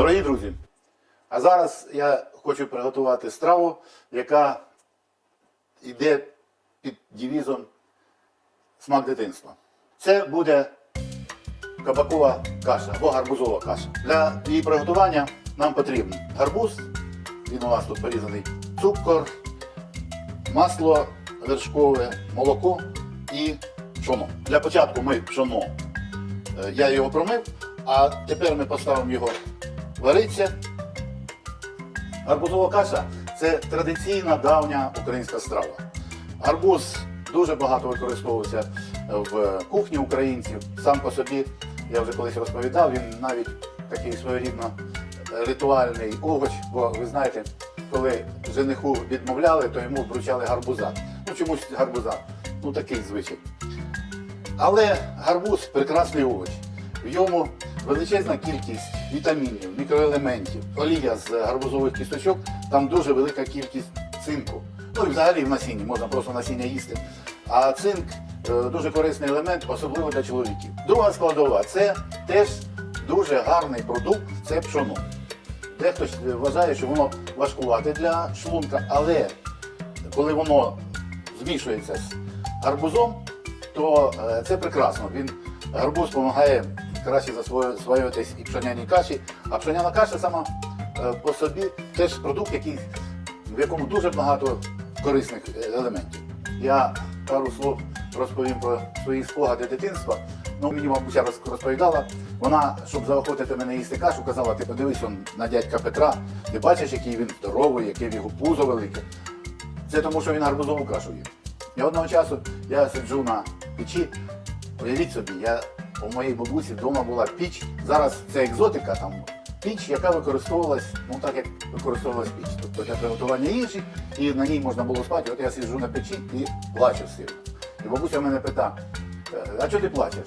Дорогі друзі, а зараз я хочу приготувати страву, яка йде під девізом смак дитинства. Це буде кабакова каша або гарбузова каша. Для її приготування нам потрібен гарбуз, він у нас тут порізаний, цукор, масло вершкове, молоко і пшоно. Для початку ми пшоно, е, я його промив, а тепер ми поставимо його вариться. Гарбузова каша це традиційна давня українська страва. Гарбуз дуже багато використовувався в кухні українців. Сам по собі, я вже колись розповідав, він навіть такий своєрідно ритуальний овоч, бо ви знаєте, коли жениху відмовляли, то йому вручали гарбуза. Ну чомусь гарбуза. Ну такий звичай. Але гарбуз прекрасний овоч. В ньому величезна кількість вітамінів, мікроелементів, олія з гарбузових кісточок, там дуже велика кількість цинку. Ну і взагалі в насінні, можна просто насіння їсти. А цинк е, дуже корисний елемент, особливо для чоловіків. Друга складова це теж дуже гарний продукт, це пшоно. Дехто вважає, що воно важкувате для шлунка, але коли воно змішується з гарбузом, то е, це прекрасно. Він гарбуз допомагає краще засвоюватись і пшоняній каші. А пшоняна каша сама е, по собі теж продукт, який, в якому дуже багато корисних е, елементів. Я пару слов розповім про свої спогади дитинства. Ну, мені бабуся роз- розповідала, вона, щоб заохотити мене їсти кашу, казала, ти подивись он на дядька Петра, ти бачиш, який він здоровий, яке його пузо велике. Це тому, що він гарбузову кашу їв. І одного часу я сиджу на печі. Уявіть собі, я у моїй бабусі вдома була піч. Зараз це екзотика, там піч, яка використовувалась, ну так як використовувалась піч. Тобто для приготування їжі, і на ній можна було спати. От я сиджу на печі і плачу сильно. І бабуся мене пита, «Е, а чого ти плачеш?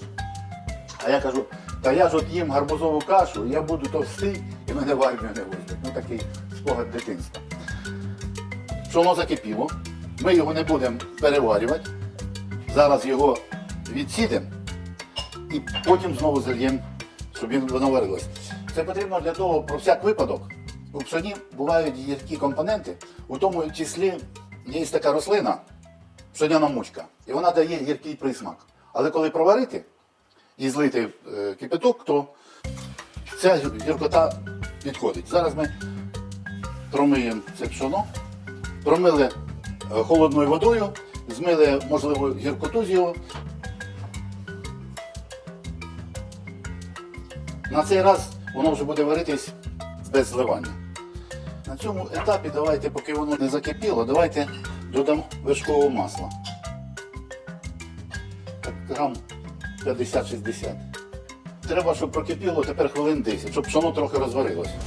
А я кажу, та я ж от їм гарбузову кашу, я буду товстий і мене в армію не возьмуть. Ну такий спогад дитинства. Що воно закипіло, ми його не будемо переварювати. Зараз його відсідемо і потім знову зальємо, щоб він воно. Це потрібно для того, про всяк випадок. У пшоні бувають гіркі компоненти, у тому числі є така рослина, пшоняна мучка, і вона дає гіркий присмак. Але коли проварити і злити е, кипяток, то ця гіркота відходить. Зараз ми промиємо це пшоно, промили е, холодною водою, змили, можливо, гіркоту з його. На цей раз воно вже буде варитись без зливання. На цьому етапі давайте, поки воно не закипіло, давайте додамо вершкового масла. Грам 50-60. Треба, щоб прокипіло тепер хвилин 10, щоб пшоно трохи розварилося.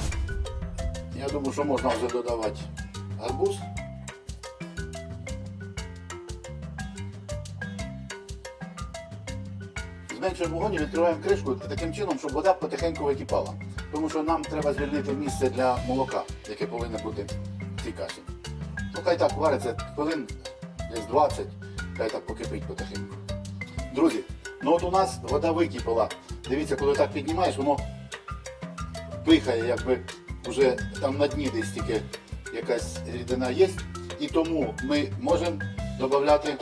Я думаю, що можна вже додавати гарбуз. Зменшуємо вогонь і відкриваємо кришку таким чином, щоб вода потихеньку википала. Тому що нам треба звільнити місце для молока, яке повинно бути в цій каші. Ну хай так вариться хвилин десь 20, хай так покипить потихеньку. Друзі, ну от у нас вода википала. Дивіться, коли так піднімаєш, воно пихає, якби вже там на дні десь тільки якась рідина є. І тому ми можемо додати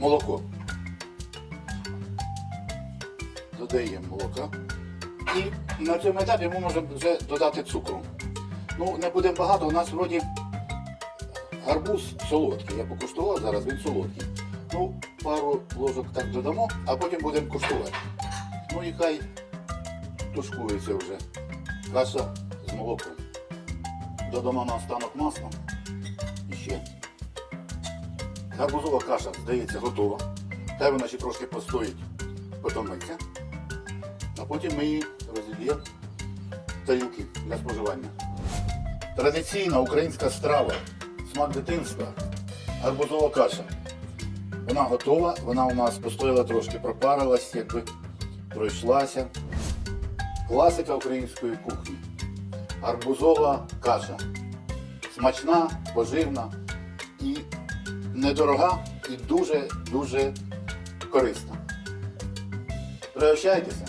молоко. Додаємо молока. І на цьому етапі ми можемо вже додати цукру. Ну, не будемо багато, у нас вроді гарбуз солодкий. Я покуштував зараз, він солодкий. Ну, пару ложок так додамо, а потім будемо куштувати. Ну і хай тушкується вже каша з молоком. Додамо на останок масла. І ще. Гарбузова каша, здається, готова. Хай вона ще трошки постоїть, потомиться. А потім ми її розіб'ємо в тарілки для споживання. Традиційна українська страва, смак дитинства, гарбузова каша. Вона готова, вона у нас постояла трошки, пропарилась, якби пройшлася. Класика української кухні. Гарбузова каша. Смачна, поживна і недорога, і дуже-дуже корисна. Пригощайтеся,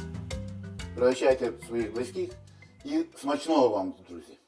пригощайте своїх близьких І смачного вам, друзі!